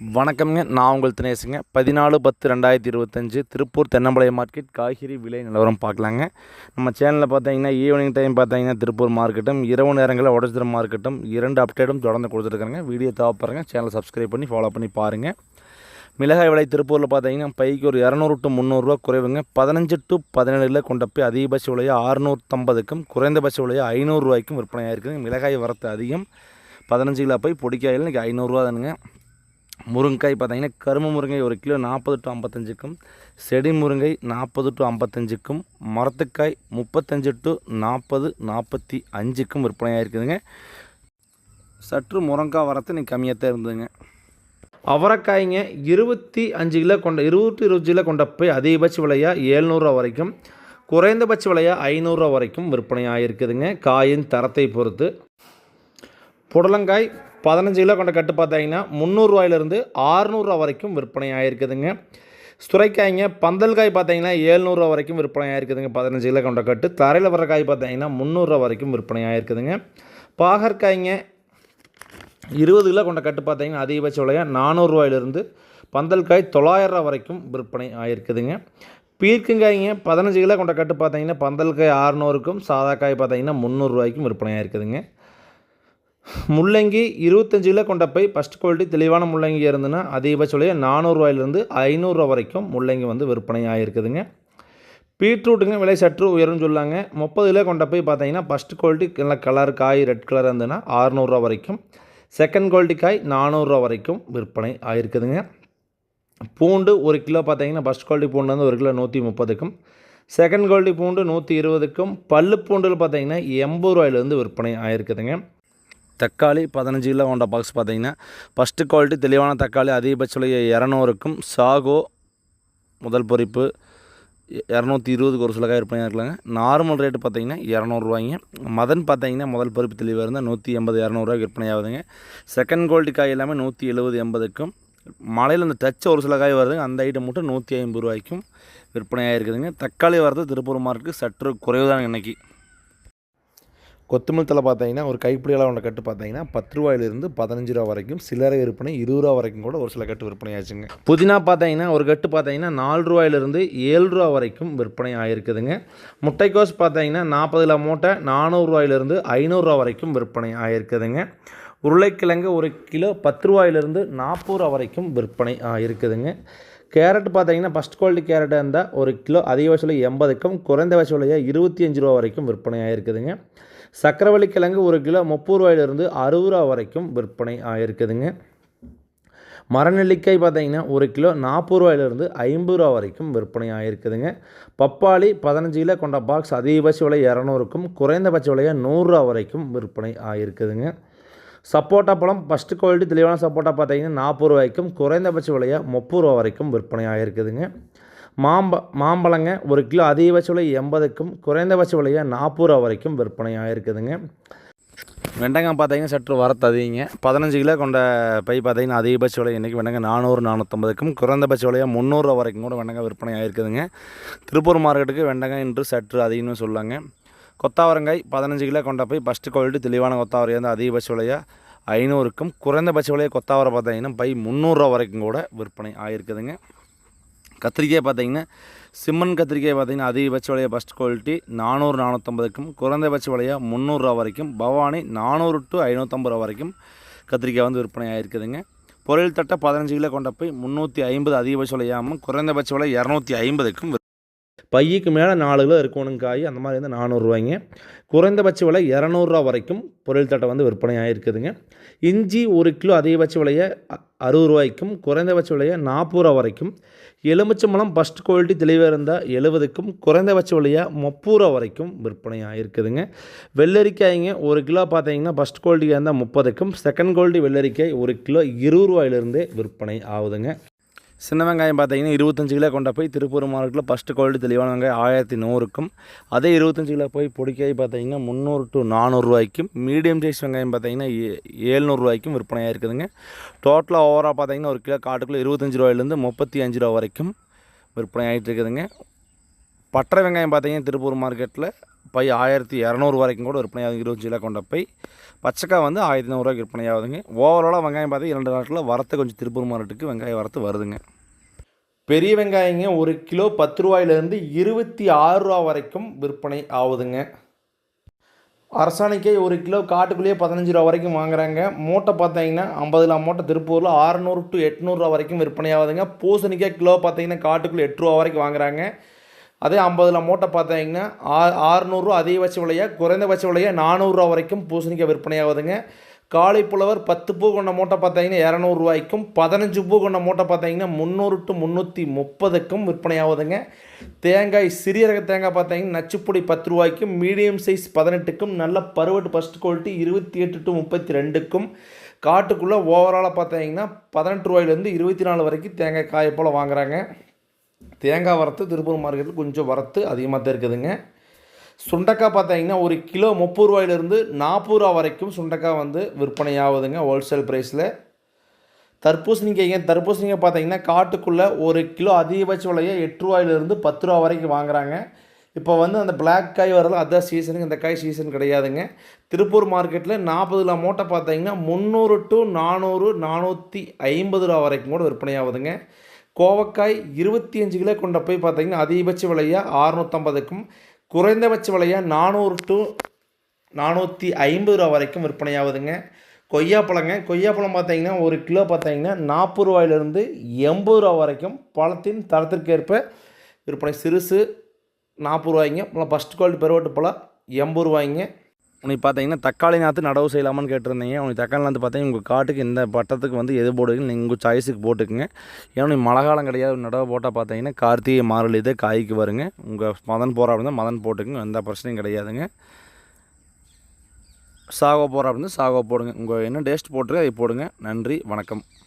வணக்கம்ங்க. நான் உங்கள் தினேசுங்க. பதினாலு பத்து ரெண்டாயிரத்தி இருபத்தஞ்சு திருப்பூர் தென்னம்பாளையம் மார்க்கெட் காய்கறி விலை நிலவரம் பார்க்கலாங்க. நம்ம சேனலில் பார்த்தீங்கன்னா ஈவினிங் டைம் பார்த்தீங்கன்னா திருப்பூர் மார்க்கெட்டும் இரவு நேரங்களில் உடச்சிர மார்க்கெட்டும் இரண்டு அப்டேட்டும் தொடர்ந்து கொடுத்துருக்காங்க வீடியோ தேவைப்படுறங்க சேனலை சப்ஸ்கிரைப் பண்ணி ஃபாலோ பண்ணி பாருங்கள் மிளகாய் விலை திருப்பூரில் பார்த்தீங்கன்னா பைக்கு ஒரு இரநூறு டு முந்நூறுரூவா குறைவுங்க. பதினஞ்சு டு பதினேழில் கொண்ட போய் அதிகபட்ச விலையை அறுநூற்றம்பதுக்கும் குறைந்தபட்ச விலையை ஐநூறுரூவாய்க்கும் விற்பனை இருக்குதுங்க மிளகாய் வரத்து அதிகம். பதினஞ்சு கிலோ போய் பொடிக்காயில் இன்றைக்கி ஐநூறுரூவா தானுங்க. முருங்கைக்காய் பார்த்தீங்கன்னா கரும்பு முருங்கை ஒரு கிலோ நாற்பது டு ஐம்பத்தஞ்சுக்கும் செடி முருங்கை நாற்பது டு ஐம்பத்தஞ்சுக்கும் மரத்துக்காய் முப்பத்தஞ்சு டு நாற்பது நாற்பத்தி அஞ்சுக்கும் விற்பனையாக இருக்குதுங்க. சற்று முருங்காய் வரத்து நீங்கள் கம்மியாக தான் இருந்ததுங்க. அவரைக்காய்ங்க இருபத்தி அஞ்சு கிலோ கொண்ட இருபத்தி இருபது கிலோ கொண்ட போய் அதிகபட்ச விலையாக ஏழ்நூறுரூவா வரைக்கும் குறைந்தபட்ச விலையாக ஐநூறுரூவா வரைக்கும் விற்பனையாக இருக்குதுங்க காயின் தரத்தை பொறுத்து. புடலங்காய் பதினஞ்சு கிலோ கொண்ட கட்டு பார்த்தீங்கன்னா முந்நூறுரூவாயிலிருந்து ஆறுநூறுவா வரைக்கும் விற்பனை ஆகிருக்குதுங்க சுரைக்காய்ங்க பந்தல் காய் பார்த்தீங்கன்னா ஏழ்நூறுவா வரைக்கும் விற்பனை ஆகிருக்குதுங்க பதினஞ்சு கிலோ கொண்ட கட்டு. தரையில் வர காய் பார்த்தீங்கன்னா முந்நூறுரூவா வரைக்கும் விற்பனை ஆகிருக்குதுங்க பாகற்காய்ங்க இருபது கிலோ கொண்ட கட்டு பார்த்தீங்கன்னா அதிகபட்ச விலையாக நானூறுரூவாயிலிருந்து பந்தல் காய் தொள்ளாயிரரூவா வரைக்கும் விற்பனை ஆகிருக்குதுங்க பீர்க்கங்காய்ங்க பதினஞ்சு கிலோ கொண்ட கட்டு பார்த்தீங்கன்னா பந்தல் காய் ஆறுநூறுக்கும் சாதா காய் பார்த்தீங்கன்னா முந்நூறுரூவாய்க்கும் விற்பனை ஆகிருக்குதுங்க முள்ளங்கி இருபத்தஞ்சு கிலோ கொண்ட போய் ஃபஸ்ட் குவாலிட்டி தெளிவான முள்ளங்கி இருந்ததுன்னா அதிகபட்ச விலையை நானூறுரூவாயிலிருந்து ஐநூறுரூவா வரைக்கும் முள்ளங்கி வந்து விற்பனை ஆகிருக்குதுங்க பீட்ரூட்டுங்க விலை சற்று உயரும்னு சொல்லாங்க. முப்பது கிலோ கொண்ட போய் பார்த்தீங்கன்னா ஃபஸ்ட் குவாலிட்டி நல்ல கலர் காய் ரெட் கலர் இருந்ததுன்னா அறுநூறுவா வரைக்கும். செகண்ட் குவாலிட்டி காய் நானூறுரூவா வரைக்கும் விற்பனை ஆகிருக்குதுங்க பூண்டு ஒரு கிலோ பார்த்தீங்கன்னா ஃபஸ்ட் குவாலிட்டி பூண்டு வந்து ஒரு கிலோ நூற்றி முப்பதுக்கும் செகண்ட் குவாலிட்டி பூண்டு நூற்றி இருபதுக்கும் பல்லு பூண்டில் பார்த்தீங்கன்னா எண்பது ரூபாயிலேருந்து விற்பனை ஆகிருக்குதுங்க தக்காளி பதினஞ்சு கிலோ கொண்ட பாக்ஸ் பார்த்தீங்கன்னா ஃபஸ்ட்டு குவாலிட்டி தெளிவான தக்காளி அதிகபட்ச விலை இரநூறுக்கும் சாகோ முதல் பொறிப்பு இரநூத்தி இருபதுக்கு ஒரு சில காய் விற்பனையாக இருக்கலாங்க. நார்மல் ரேட்டு பார்த்தீங்கன்னா இரநூறுவாய்ங்க. மதன் பார்த்தீங்கன்னா முதல் பொறுப்பு தெளிவாக இருந்தால் நூற்றி எண்பது இரநூறுவாய்க்கு விற்பனை ஆகுதுங்க. செகண்ட் குவாலிட்டி காய் எல்லாமே நூற்றி எழுபது எண்பதுக்கும். மலையில் இந்த டச் ஒரு சில காய் வருதுங்க. அந்த ஐட்டம் மட்டும் நூற்றி ஐம்பது ரூபாய்க்கும் விற்பனையாக இருக்குதுங்க தக்காளி வரது திருப்பூர் மார்க்கு சற்று குறைவு தான் இன்றைக்கி கொத்தமல்லி தலை பார்த்தீங்கன்னா ஒரு கைப்பிடி அளவு கட்டு பார்த்தீங்கன்னா பத்து ரூபாயிலிருந்து பதினஞ்சு ரூபா வரைக்கும் சில்லறை விற்பனை இருபது ரூபா வரைக்கும் கூட ஒரு சில கட்டு விற்பனை ஆச்சுங்க. புதினா பார்த்தீங்கன்னா ஒரு கட்டு பார்த்தீங்கன்னா நாலு ரூபாயிலிருந்து ஏழு ரூபா வரைக்கும் விற்பனை ஆகிருக்குதுங்க முட்டைக்கோஸ் பார்த்தீங்கன்னா நாற்பது கிலோ மூட்டை நானூறுரூவாயிலிருந்து ஐநூறுரூவா வரைக்கும் விற்பனை ஆயிருக்குதுங்க. உருளைக்கிழங்கு ஒரு கிலோ பத்து ரூபாயிலிருந்து நாற்பது ரூபா வரைக்கும் விற்பனை ஆகிருக்குதுங்க கேரட் பார்த்தீங்கன்னா ஃபஸ்ட் குவாலிட்டி கேரட்டாக இருந்தால் ஒரு கிலோ அதிக வயசுல எண்பதுக்கும் குறைந்த விலையாக இருபத்தி அஞ்சு ரூபா வரைக்கும் விற்பனை ஆகிருக்குதுங்க சக்கரவள்ளி கிழங்கு ஒரு கிலோ முப்பது ரூபாயிலிருந்து அறுபது ரூபா வரைக்கும் விற்பனை ஆகிருக்குதுங்க மரநெல்லிக்காய் பார்த்தீங்கன்னா ஒரு கிலோ நாற்பது ரூபாயிலிருந்து ஐம்பது ரூபா வரைக்கும் விற்பனை ஆகிருக்குதுங்க பப்பாளி பதினஞ்சு கிலோ கொண்ட பாக்ஸ் அதிகபட்ச விலை இரநூறுக்கும் குறைந்தபட்ச விலையாக நூறுரூவா வரைக்கும் விற்பனை ஆகிருக்குதுங்க சப்போட்டா பழம் ஃபஸ்ட்டு குவாலிட்டி தெளிவான சப்போட்டா பார்த்தீங்கன்னா நாற்பது ரூபாய்க்கும் குறைந்தபட்ச விலையாக முப்பது ரூபா வரைக்கும் விற்பனை ஆகிருக்குதுங்க மாம்ப மாம்பழங்க ஒரு கிலோ அதிகபட்ச விலை எண்பதுக்கும் குறைந்தபட்ச விலையாக நாற்பது ரூபா வரைக்கும் விற்பனை இருக்குதுங்க வெண்டங்காய் பார்த்தீங்கன்னா சற்று வரத்து அதிகங்க. பதினஞ்சு கிலோ கொண்ட பை பார்த்தீங்கன்னா அதிகபட்ச விலை இன்றைக்கி வெண்டங்காய் நானூறு நானூற்றம்பதுக்கும் குறைந்தபட்ச விலையாக முந்நூறுரூவா வரைக்கும் கூட வெண்டங்காய் விற்பனை ஆகிருக்குதுங்க திருப்பூர் மார்க்கெட்டுக்கு வெண்டங்காய் இன்று சற்று அதிகம்னு சொல்லாங்க. கொத்தாவரங்காய் பதினஞ்சு கிலோ கொண்ட போய் ஃபஸ்ட்டு குவாலிட்டி தெளிவான கொத்தாவரை வந்து அதிகபட்ச விலையாக ஐநூறுக்கும் குறைந்தபட்ச விலையை கொத்தாவரை பார்த்தீங்கன்னா பை முந்நூறுரூவா வரைக்கும் கூட விற்பனை ஆகிருக்குதுங்க கத்திரிக்காய் பார்த்தீங்கன்னா சிம்மன் கத்திரிக்காய் பார்த்தீங்கன்னா அதிகபட்ச விலையாக ஃபஸ்ட் குவாலிட்டி நானூறு நானூற்றம்பதுக்கும் குறைந்தபட்ச விலையாக முந்நூறுரூவா வரைக்கும் பவானி நானூறு டு ஐநூற்றம்பது ரூபா வரைக்கும் கத்திரிக்காய் வந்து விற்பனை ஆகிருக்குதுங்க பொருள் தட்டை பதினஞ்சு கிலோ கொண்ட போய் முந்நூற்றி ஐம்பது அதிகபட்ச விலையாமல் குறைந்தபட்ச விலை இரநூத்தி ஐம்பதுக்கும் பையுக்கு மேலே நாலு கிலோ இருக்கணுங்க காய் அந்த மாதிரி வந்து நானூறுரூவாய்ங்க குறைந்தபட்ச விலை இரநூறுவா வரைக்கும் பொருள் தட்டை வந்து விற்பனை ஆகிருக்குதுங்க இஞ்சி ஒரு கிலோ அதிகபட்ச விலையை அறுபது ரூபாய்க்கும் குறைந்தபட்ச விலையை நாற்பது ரூபா வரைக்கும். எலுமிச்சம்பழம் ஃபஸ்ட் குவாலிட்டி தெளிவாக இருந்தால் எழுபதுக்கும் குறைந்தபட்ச விலையாக முப்பது ரூபா வரைக்கும் விற்பனை ஆகிருக்குதுங்க வெள்ளரிக்காய்ங்க ஒரு கிலோ பார்த்தீங்கன்னா ஃபஸ்ட் குவாலிட்டியாக இருந்தால் முப்பதுக்கும் செகண்ட் குவாலிட்டி வெள்ளரிக்காய் ஒரு கிலோ இருபது ரூபாயிலிருந்தே விற்பனை ஆகுதுங்க. சின்ன வெங்காயம் பார்த்தீங்கன்னா இருபத்தஞ்சு கிலோ கொண்ட போய் திருப்பூர் மார்க்கெட்டில் ஃபஸ்ட்டு குவாலிட்டி தெளிவான வெங்காயம் ஆயிரத்தி நூறுக்கும். அதே இருபத்தஞ்சு கிலோ போய் பொடிக்காய் பார்த்தீங்கன்னா முந்நூறு டு நானூறுரூவாய்க்கும் மீடியம் சைஸ் வெங்காயம் பார்த்தீங்கன்னா ஏழ்நூறுரூவாய்க்கும் விற்பனையாக இருக்குதுங்க. டோட்டலாக ஓவராக பார்த்தீங்கன்னா ஒரு கிலோ காட்டுக்குள்ளே இருபத்தஞ்சு ரூபாயிலேருந்து முப்பத்தி அஞ்சு ரூபா வரைக்கும் விற்பனை ஆகிட்டு இருக்குதுங்க. பட்டை வெங்காயம் பார்த்தீங்கன்னா திருப்பூர் மார்க்கெட்டில் பை ஆயிரத்தி இரநூறு வரைக்கும் கூட விற்பனை இருபத்தஞ்சு கிலோ கொண்ட பை. பச்சைக்காய் வந்து ஆயிரத்தி நூறுரூவாய்க்கு விற்பனை ஆகுதுங்க ஓவராலாக வெங்காயம் பார்த்து இரண்டு நாட்டில் வரத்து கொஞ்சம் திருப்பூர் மார்க்கெட்டுக்கு வெங்காயம் வரத்து வருதுங்க. பெரிய வெங்காயங்க ஒரு கிலோ பத்து ரூபாயிலேருந்து இருபத்தி ஆறு ரூபா வரைக்கும் விற்பனை ஆகுதுங்க. அரசாணிக்காய் ஒரு கிலோ காட்டுக்குள்ளேயே பதினஞ்சு ரூபா வரைக்கும் வாங்குறாங்க. மூட்டை பார்த்தீங்கன்னா ஐம்பதுல மூட்டை திருப்பூரில் ஆறுநூறு டு எட்நூறுரூவா வரைக்கும் விற்பனை ஆகுதுங்க. பூசணிக்காய் கிலோ பார்த்தீங்கன்னா காட்டுக்குள்ளே எட்டு ரூபா வரைக்கும் வாங்குறாங்க. அதே ஐம்பதில் மூட்டை பார்த்தீங்கன்னா ஆ ஆறுநூறுவா அதிகபட்ச விலையாக குறைந்தபட்ச விலையாக நானூறுரூவா வரைக்கும் பூசணிக்காய் விற்பனையாகுதுங்க. காலிப்புலவர் பத்து பூ கொண்ட மூட்டை பார்த்தீங்கன்னா இரநூறுவாய்க்கும் பதினஞ்சு பூ கொண்ட மூட்டை பார்த்தீங்கன்னா முந்நூறு டு முந்நூற்றி முப்பதுக்கும் விற்பனையாகுதுங்க. தேங்காய் சிறிய ரக தேங்காய் பார்த்தீங்கன்னா நச்சுப்பொடி பத்து ரூபாய்க்கும் மீடியம் சைஸ் பதினெட்டுக்கும் நல்ல பருவட்டு ஃபஸ்ட் குவாலிட்டி இருபத்தி எட்டு டு முப்பத்தி ரெண்டுக்கும். காட்டுக்குள்ளே ஓவராலாக பார்த்தீங்கன்னா பதினெட்டு ரூபாயிலேருந்து இருபத்தி நாலு வரைக்கும் தேங்காய் காயை போல் வாங்குறாங்க. தேங்காய் வரத்து திருப்பூர் மார்க்கெட்டில் கொஞ்சம் வரத்து அதிகமாக தான் இருக்குதுங்க. சுண்டக்காய் பார்த்தீங்கன்னா ஒரு கிலோ முப்பது ரூபாயிலிருந்து நாற்பது ரூபா வரைக்கும் சுண்டக்காய் வந்து விற்பனை ஆகுதுங்க ஹோல்சேல் ப்ரைஸில் தர்பூசணிக்காய்ங்க தர்பூசணிக்காய் பார்த்தீங்கன்னா காட்டுக்குள்ளே ஒரு கிலோ அதிகபட்ச விலையை எட்டு ரூபாயிலிருந்து பத்து ரூபா வரைக்கும் வாங்குறாங்க. இப்போ வந்து அந்த பிளாக் காய் வரது அதான் சீசனுக்கு இந்த காய் சீசன் கிடையாதுங்க. திருப்பூர் மார்க்கெட்டில் நாற்பதுல மூட்டை பார்த்தீங்கன்னா முந்நூறு டு நானூறு நானூற்றி ஐம்பது ரூபா வரைக்கும் கூட விற்பனை ஆகுதுங்க கோவக்காய் இருபத்தி அஞ்சு கிலோ கொண்ட போய் பார்த்தீங்கன்னா அதிகபட்ச விலையாக அறுநூற்றம்பதுக்கும் குறைந்தபட்ச விலையாக நானூறு டு நானூற்றி ஐம்பது ரூபா வரைக்கும் விற்பனை ஆகுதுங்க கொய்யாப்பழங்க கொய்யாப்பழம் பார்த்தீங்கன்னா ஒரு கிலோ பார்த்தீங்கன்னா நாற்பது ரூபாயிலிருந்து எண்பது ரூபா வரைக்கும் பழத்தின் தரத்திற்கேற்ப விற்பனை. சிறுசு நாற்பது ரூபாய்ங்க பழம் ஃபஸ்ட் குவாலிட்டி பெருவட்டு பழம் எண்பது ரூபாய்ங்க. உனக்கு பார்த்தீங்கன்னா தக்காளி நாற்று நடவு செய்யலாமான்னு கேட்டிருந்தீங்க. உனக்கு தக்காளி நாற்று பார்த்தீங்கன்னா உங்கள் காட்டுக்கு இந்த பட்டத்துக்கு வந்து எது போடுங்க நீங்கள் உங்கள் சாய்ஸுக்கு போட்டுக்குங்க. ஏன்னா நீ மழை காலம் கிடையாது. நடவு போட்டால் பார்த்தீங்கன்னா கார்த்திகை மாரலி இதே காய்க்கு வருங்க. உங்கள் மதன் போகிற அப்படின்னா மதன் போட்டுக்குங்க. எந்த பிரச்சனையும் கிடையாதுங்க. சாகோ போகிற அப்படின்னா சாகோ போடுங்க. உங்கள் என்ன டேஸ்ட் போட்டுருக்கு அதை போடுங்க. நன்றி வணக்கம்.